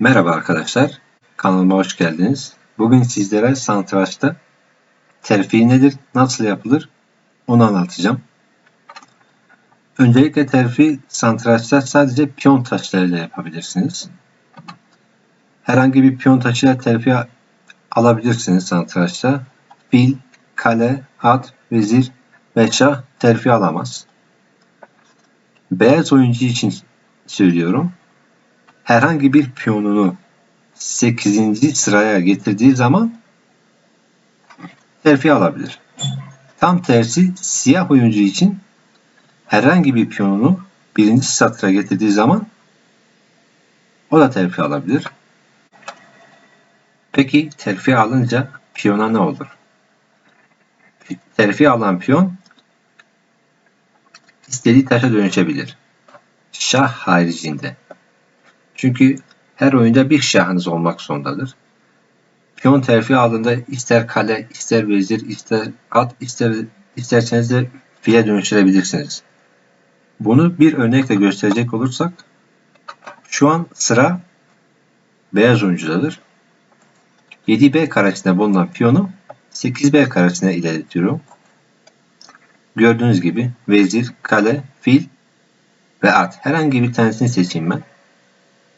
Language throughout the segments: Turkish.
Merhaba arkadaşlar, kanalıma hoş geldiniz. Bugün sizlere satrançta terfi nedir, nasıl yapılır onu anlatacağım. Öncelikle terfi satrançta sadece piyon taşlarıyla yapabilirsiniz. Herhangi bir piyon taşıyla terfi alabilirsiniz satrançta. Fil, kale, at, vezir ve şah terfi alamaz. Beyaz oyuncu için söylüyorum herhangi bir piyonunu 8. sıraya getirdiği zaman terfi alabilir. Tam tersi siyah oyuncu için herhangi bir piyonunu birinci satıra getirdiği zaman o da terfi alabilir. Peki terfi alınca piyona ne olur? Terfi alan piyon istediği taşa dönüşebilir. Şah haricinde. Çünkü her oyunda bir şahınız olmak zorundadır. Piyon terfi aldığında ister kale, ister vezir, ister at, ister isterseniz de file dönüştürebilirsiniz. Bunu bir örnekle gösterecek olursak şu an sıra beyaz oyuncudadır. 7B karesinde bulunan piyonu 8B karesine ilerletiyorum. Gördüğünüz gibi vezir, kale, fil ve at. Herhangi bir tanesini seçeyim ben.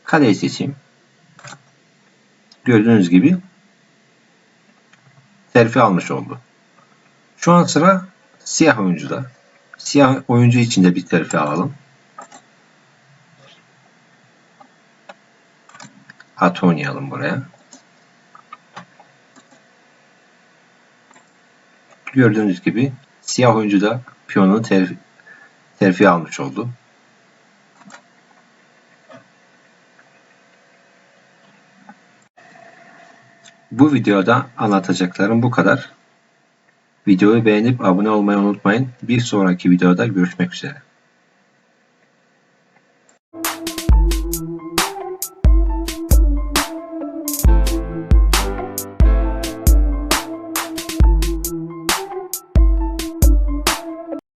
Kaleyi seçeyim. Gördüğünüz gibi terfi almış oldu. Şu an sıra siyah oyuncuda. Siyah oyuncu için de bir terfi alalım. At oynayalım buraya. Gördüğünüz gibi siyah oyuncu da piyonunu terfi, terfi almış oldu. Bu videoda anlatacaklarım bu kadar. Videoyu beğenip abone olmayı unutmayın. Bir sonraki videoda görüşmek üzere.